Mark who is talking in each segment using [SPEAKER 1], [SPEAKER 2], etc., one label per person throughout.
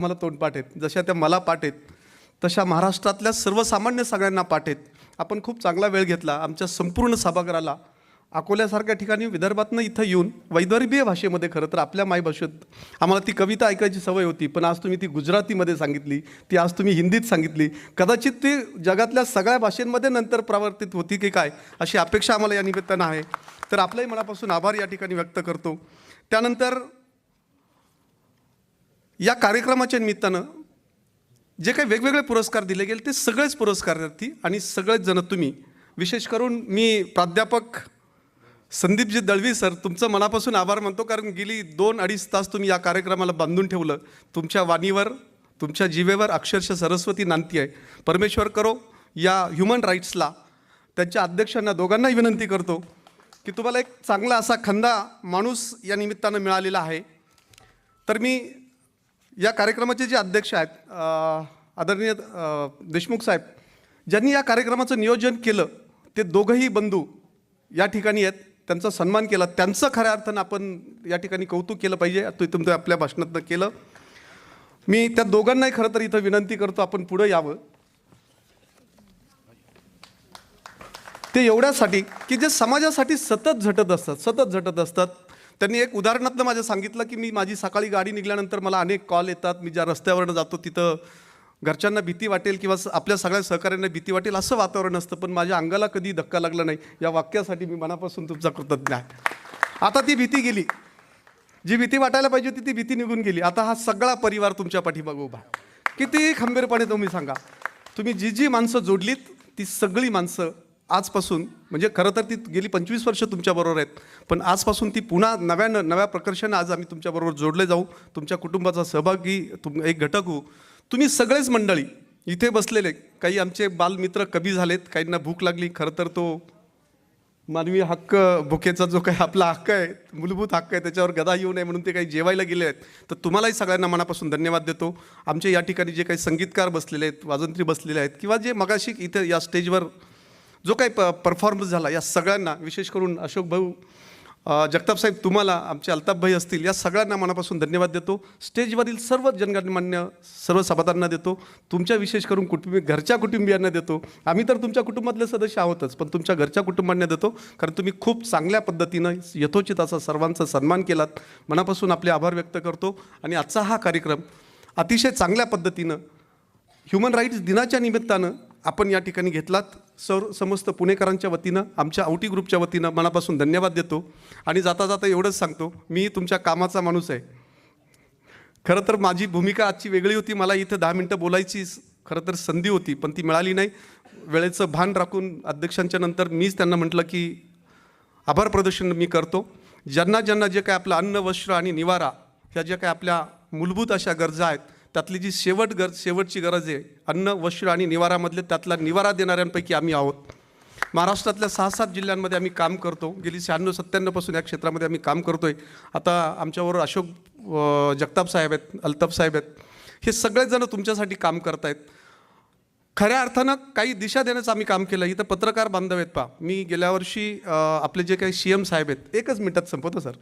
[SPEAKER 1] मला तोंडपाठ आहेत. जशा त्या मला पाठ आहेत तशा महाराष्ट्रातल्या सर्वसामान्य सगळ्यांना पाठ आहेत. आपण खूप चांगला वेळ घेतला. आमच्या संपूर्ण सभागृहाला अकोल्यासारख्या ठिकाणी विदर्भातनं इथं येऊन वैदर्भीय भाषेमध्ये खरं तर आपल्या मायभाषेत आम्हाला ती कविता ऐकायची सवय होती पण आज तुम्ही ती गुजरातीमध्ये सांगितली ती आज तुम्ही हिंदीत सांगितली. कदाचित ती जगातल्या सगळ्या भाषेंमध्ये नंतर प्रवर्तित होती की काय अशी अपेक्षा आम्हाला या निमित्तानं आहे. तर आपल्याही मनापासून आभार या ठिकाणी व्यक्त करतो. त्यानंतर या कार्यक्रमाच्या निमित्तानं जे काही वेगवेगळे पुरस्कार दिले गेले ते सगळेच पुरस्कारार्थी आणि सगळेच जण तुम्ही विशेष करून मी प्राध्यापक संदीपजी दळवी सर तुमचं मनापासून आभार मानतो कारण गेली दोन अडीच तास तुम्ही या कार्यक्रमाला बांधून ठेवलं. तुमच्या वाणीवर तुमच्या जीवेवर अक्षरशः सरस्वती नांदती आहे. परमेश्वर करो या ह्युमन राईट्सला त्यांच्या अध्यक्षांना दोघांनाही विनंती करतो की तुम्हाला एक चांगला असा खंदा माणूस या निमित्तानं मिळालेला आहे. तर मी या कार्यक्रमाचे जे अध्यक्ष आहेत आदरणीय देशमुख साहेब ज्यांनी या कार्यक्रमाचं नियोजन केलं ते दोघंही बंधू या ठिकाणी आहेत त्यांचा सन्मान केला. त्यांचं खऱ्या अर्थानं आपण या ठिकाणी कौतुक केलं पाहिजे ते तुमचं आपल्या भाषणातनं केलं. मी त्या दोघांनाही खरं तर इथं विनंती करतो आपण पुढं यावं. ते एवढ्यासाठी की जे समाजासाठी सतत झटत असतात सतत झटत असतात त्यांनी एक उदाहरणातनं माझं सांगितलं की मी माझी सकाळी गाडी निघाल्यानंतर मला अनेक कॉल येतात. मी ज्या रस्त्यावरनं जातो तिथं घरच्यांना भीती वाटेल किंवा स- आपल्या सगळ्या सहकाऱ्यांना भीती वाटेल असं वातावरण असतं पण माझ्या अंगाला कधी धक्का लागला नाही. या वाक्यासाठी मी मनापासून तुमचा कृतज्ञ आहे. आता ती भीती गेली. जी भीती वाटायला पाहिजे होती ती भीती निघून गेली. आता हा सगळा परिवार तुमच्या पाठीमागं उभा किती खंबीरपणे तुम्ही सांगा. तुम्ही जी जी माणसं जोडलीत ती सगळी माणसं आजपासून म्हणजे खरं तर ती गेली पंचवीस वर्ष तुमच्याबरोबर आहेत पण आजपासून ती पुन्हा नव्यानं नव्या प्रकर्षानं आज आम्ही तुमच्याबरोबर जोडले जाऊ तुमच्या कुटुंबाचा सहभागी तुम एक घटक होऊ. तुम्ही सगळेच मंडळी इथे बसलेले काही आमचे बालमित्र कमी झालेत काहींना भूक लागली खरं तर तो मानवी हक्क भुकेचा जो काही आपला हक्क आहे मूलभूत हक्क आहे त्याच्यावर गदा येऊ नये म्हणून ते काही जेवायला गेले आहेत. तर तुम्हालाही सगळ्यांना मनापासून धन्यवाद देतो. आमचे या ठिकाणी जे काही संगीतकार बसलेले आहेत वाजंत्री बसलेले आहेत किंवा जे मगाशी इथे या स्टेजवर जो काही प परफॉर्मन्स झाला या सगळ्यांना विशेष करून अशोक भाऊ जगतापसाहेब तुम्हाला आमचे अल्ताफभाई असतील या सगळ्यांना मनापासून धन्यवाद देतो. स्टेजवरील सर्व जनगणमान्य सर्व सभातांना देतो. तुमच्या विशेष करून कुटुंबी घरच्या कुटुंबियांना देतो. आम्ही तर तुमच्या कुटुंबातले सदस्य आहोतच पण तुमच्या घरच्या कुटुंबांना देतो. कारण तुम्ही खूप चांगल्या पद्धतीनं यथोचित असा सर्वांचा सन्मान केलात. मनापासून आपले आभार व्यक्त करतो. आणि आजचा हा कार्यक्रम अतिशय चांगल्या पद्धतीनं ह्युमन राईट्स दिनाच्या निमित्तानं आपण या ठिकाणी घेतलात. सर समस्त पुणेकरांच्या वतीनं आमच्या औटी ग्रुपच्या वतीनं मनापासून धन्यवाद देतो. आणि जाता जाता एवढंच सांगतो मी तुमच्या कामाचा माणूस आहे. खरं तर माझी भूमिका आजची वेगळी होती. मला इथं दहा मिनटं बोलायची खरं तर संधी होती पण ती मिळाली नाही. वेळेचं भान राखून अध्यक्षांच्या नंतर मीच त्यांना म्हटलं की आभार प्रदर्शन मी करतो. ज्यांना ज्यांना जे काय आपलं अन्न वस्त्र आणि निवारा ह्या ज्या काय आपल्या मूलभूत अशा गरजा आहेत त्यातली जी शेवट गर शेवटची गरज आहे अन्न वस्त्र आणि निवारामधले त्यातला निवारा देणाऱ्यांपैकी आम्ही आहोत. महाराष्ट्रातल्या सहा सात जिल्ह्यांमध्ये आम्ही काम करतो. गेली शहाण्णव सत्त्याण्णवपासून या क्षेत्रामध्ये आम्ही काम करतो आहे आता आमच्याबरोबर अशोक जगताप साहेब आहेत अल्ताफ साहेब आहेत. हे सगळेजणं तुमच्यासाठी काम करतायत. खऱ्या अर्थानं काही दिशा देण्याचं आम्ही काम केलं. इथं पत्रकार बांधव आहेत पा मी गेल्या वर्षी आपले जे काही सी एम साहेब आहेत एकच मिनटात संपवतो सर.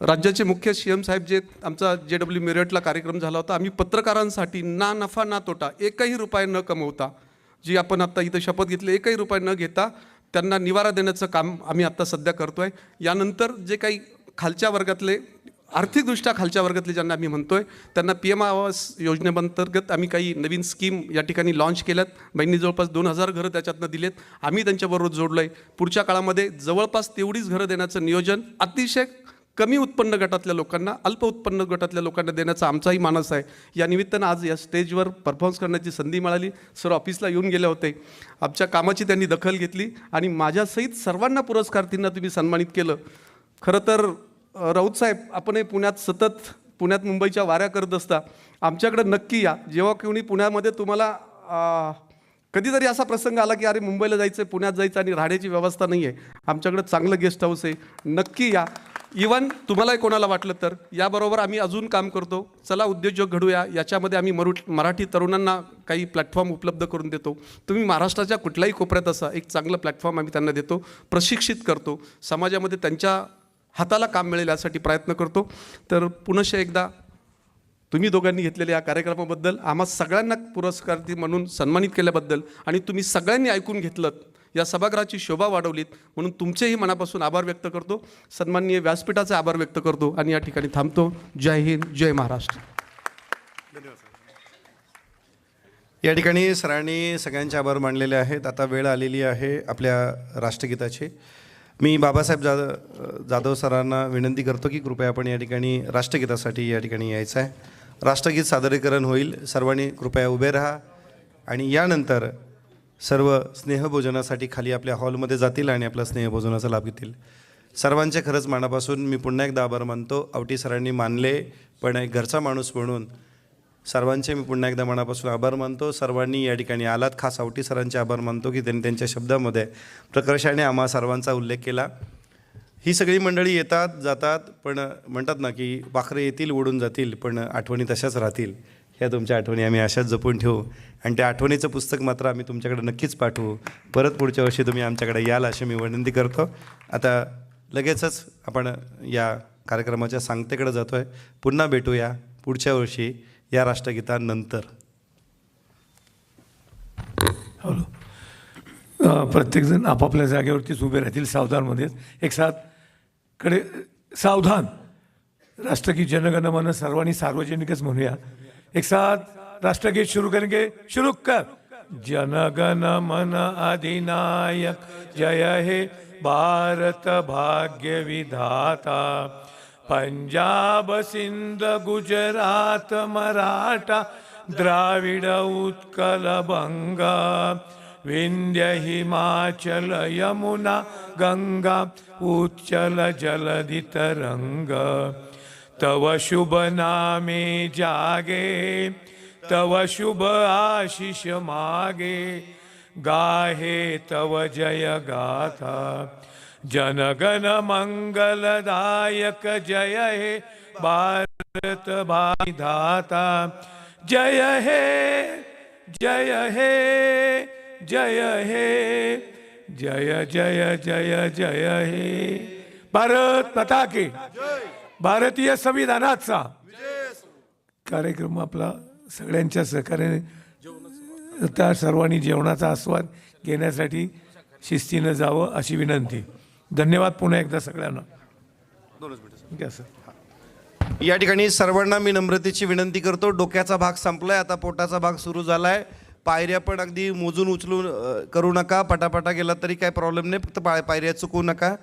[SPEAKER 1] राज्याचे मुख्य सी एम साहेब जे आमचा जे डब्ल्यू मेरठला कार्यक्रम झाला होता आम्ही पत्रकारांसाठी ना नफा ना तोटा एकही रुपये न कमवता जी आपण आत्ता इथं शपथ घेतली एकही रुपये न घेता त्यांना निवारा देण्याचं काम आम्ही आत्ता सध्या करतो आहे यानंतर जे काही खालच्या वर्गातले आर्थिकदृष्ट्या खालच्या वर्गातले ज्यांना आम्ही म्हणतो आहे त्यांना पी एम आवास योजनेअंतर्गत आम्ही काही नवीन स्कीम या ठिकाणी लॉन्च केल्यात. बहिणी जवळपास दोन हजार घरं त्याच्यातनं दिलेत. आम्ही त्यांच्याबरोबर जोडलो आहे पुढच्या काळामध्ये जवळपास तेवढीच घरं देण्याचं नियोजन अतिशय कमी उत्पन्न गटातल्या लोकांना अल्प उत्पन्न गटातल्या लोकांना देण्याचा आमचाही मानस आहे. या निमित्तानं आज या स्टेजवर परफॉर्मन्स करण्याची संधी मिळाली. सर ऑफिसला येऊन गेले होते. आमच्या कामाची त्यांनी दखल घेतली आणि माझ्यासहित सर्वांना पुरस्कारार्थींना तुम्ही सन्मानित केलं. खरं तर राऊत साहेब आपण हे पुण्यात सतत पुण्यात मुंबईच्या वाऱ्या करत असता. आमच्याकडे नक्की या. जेव्हा कोणी पुण्यामध्ये तुम्हाला कधीतरी असा प्रसंग आला की अरे मुंबईला जायचं आहे पुण्यात जायचं आणि राहण्याची व्यवस्था नाही आहे आमच्याकडे चांगलं गेस्ट हाऊस आहे. नक्की या. इवन तुम्हालाही कोणाला वाटलं तर याबरोबर आम्ही अजून काम करतो. चला उद्योजक घडूया. याच्यामध्ये आम्ही मरु मराठी तरुणांना काही प्लॅटफॉर्म उपलब्ध करून देतो. तुम्ही महाराष्ट्राच्या कुठल्याही कोपऱ्यात असा एक चांगलं प्लॅटफॉर्म आम्ही त्यांना देतो. प्रशिक्षित करतो. समाजामध्ये त्यांच्या हाताला काम मिळेल यासाठी प्रयत्न करतो. तर पुनश्च एकदा तुम्ही दोघांनी घेतलेल्या या कार्यक्रमाबद्दल आम्हा सगळ्यांना पुरस्कार म्हणून सन्मानित केल्याबद्दल आणि तुम्ही सगळ्यांनी ऐकून घेतलं या सभागृहाची शोभा वाढवलीत. म्हणून तुमचेही मनापासून आभार व्यक्त करतो. सन्माननीय व्यासपीठाचे आभार व्यक्त करतो आणि या ठिकाणी थांबतो. जय हिंद जय महाराष्ट्र.
[SPEAKER 2] या ठिकाणी सरांनी सगळ्यांचे आभार मानलेले आहेत. आता वेळ आलेली आहे आपल्या राष्ट्रगीताची. मी बाबासाहेब जाधव जाधव सरांना विनंती करतो की कृपया आपण या ठिकाणी राष्ट्रगीतासाठी या ठिकाणी यायचं आहे. राष्ट्रगीत सादरीकरण होईल. सर्वांनी कृपया उभे राहा. आणि यानंतर सर्व स्नेहभोजनासाठी खाली आपल्या हॉलमध्ये जातील आणि आपल्या स्नेहभोजनाचा लाभ घेतील. सर्वांचे खरंच मनापासून मी पुन्हा एकदा आभार मानतो. आवटी सरांनी मानले पण एक घरचा माणूस म्हणून सर्वांचे मी पुन्हा एकदा मनापासून आभार मानतो. सर्वांनी या ठिकाणी आलात. खास आवटी सरांचे आभार मानतो की त्यांनी त्यांच्या शब्दामध्ये प्रकर्षाने आम्हा सर्वांचा उल्लेख केला. ही सगळी मंडळी येतात जातात पण म्हणतात ना की पाखरे येतील उडून जातील पण आठवणी तशाच राहतील. ह्या तुमच्या आठवणी आम्ही अशाच जपून ठेवू. आणि त्या आठवणीचं पुस्तक मात्र आम्ही तुमच्याकडे नक्कीच पाठवू. परत पुढच्या वर्षी तुम्ही आमच्याकडे याल अशी मी विनंती करतो. आता लगेचच आपण या कार्यक्रमाच्या सांगतेकडे जातो आहे पुन्हा भेटूया पुढच्या वर्षी या राष्ट्रगीतानंतर.
[SPEAKER 3] हॅलो. प्रत्येकजण आपापल्या जागेवरतीच उभे राहतील सावधानमध्येच एक साथकडे सावधान राष्ट्रगीत जनगणमन सर्वांनी सार्वजनिकच म्हणूया. एक साथ राष्ट्रगीत शुरू करेंगे। शुरू कर। जनगण मन अधिनायक जय हे भारत भाग्य विधाता। पंजाब सिंध गुजरात मराठा द्राविड उत्कल बंगा विंध्य हिमाचल यमुना गंगा उच्चल जलधितरंग तव शुभ नामे जागे तव शुभ आशिष मागे। गाहे तव जय गाथा जनगण मंगलदायक जय हे भारत भाईधाता जय हे जय हे जय हे जय जय जय जय हे। भारत माता की। भारतीय संविधानाचा कार्यक्रम आपला सगळ्यांच्या सहकार्याने त्या सर्वांनी जेवणाचा आस्वाद घेण्यासाठी शिस्तीनं जावं अशी विनंती. धन्यवाद पुन्हा एकदा सगळ्यांना. ठीक आहे सर.
[SPEAKER 2] या ठिकाणी सर्वांना मी नम्रतेची विनंती करतो. डोक्याचा भाग संपलाय. आता पोटाचा भाग सुरू झालाय. पायऱ्या पण अगदी मोजून उचलून करू नका. पटापटा गेला तरी काही प्रॉब्लेम नाही. फक्त पाय पायऱ्या चुकवू नका.